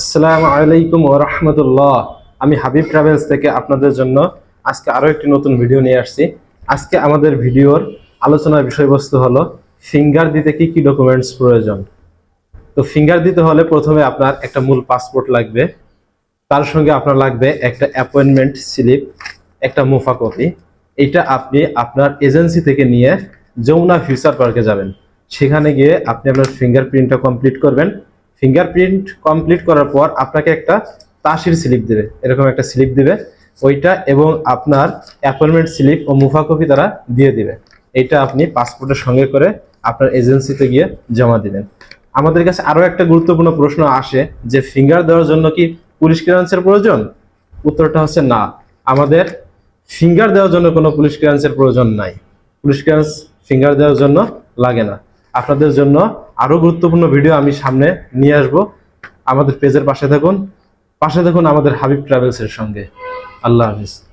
আসসালামু আলাইকুম রাহমাতুল্লাহ। আমি হাবিব ট্রাভেলস থেকে আপনাদের জন্য আজকে আরও একটি নতুন ভিডিও নিয়ে আসছি। আজকে আমাদের ভিডিওর আলোচনার বিষয়বস্তু হলো ফিঙ্গার দিতে কি কি ডকুমেন্টস প্রয়োজন। তো ফিঙ্গার দিতে হলে প্রথমে আপনার একটা মূল পাসপোর্ট লাগবে। তার সঙ্গে আপনার লাগবে একটা অ্যাপয়েন্টমেন্ট স্লিপ একটা মুফা কপি। এটা আপনি আপনার এজেন্সি থেকে নিয়ে যমুনা ফিউচার পার্কে যাবেন। সেখানে গিয়ে আপনি আপনার ফিঙ্গারপ্রিন্টটা কমপ্লিট করবেন। ফিঙ্গারপ্রিন্ট কমপ্লিট করার পর আপনাকে একটা তাসির স্লিপ দেবে। এরকম একটা স্লিপ দিবে। ওইটা এবং আপনার অ্যাপয়েন্টমেন্ট স্লিপ ও মুফা কপি তারা দিয়ে দিবে। এইটা আপনি পাসপোর্টের সঙ্গে করে আপনার এজেন্সিতে গিয়ে জমা দিবেন। আমাদের কাছে আরও একটা গুরুত্বপূর্ণ প্রশ্ন আসে যে ফিঙ্গার দেওয়ার জন্য কি পুলিশ ক্লিয়ারেন্সের প্রয়োজন? উত্তরটা হচ্ছে না। আমাদের ফিঙ্গার দেওয়ার জন্য কোনো পুলিশ ক্লিয়ারেন্সের প্রয়োজন নাই। পুলিশ ক্লিয়ারেন্স ফিঙ্গার দেওয়ার জন্য লাগে না। আপনাদের জন্য আরও গুরুত্বপূর্ণ ভিডিও আমি সামনে নিয়ে আসব। আমাদের পেজের পাশে থাকুন। পাশে থাকুন আমাদের হাবিব ট্রাভেলসের সঙ্গে। আল্লাহ হাফিজ।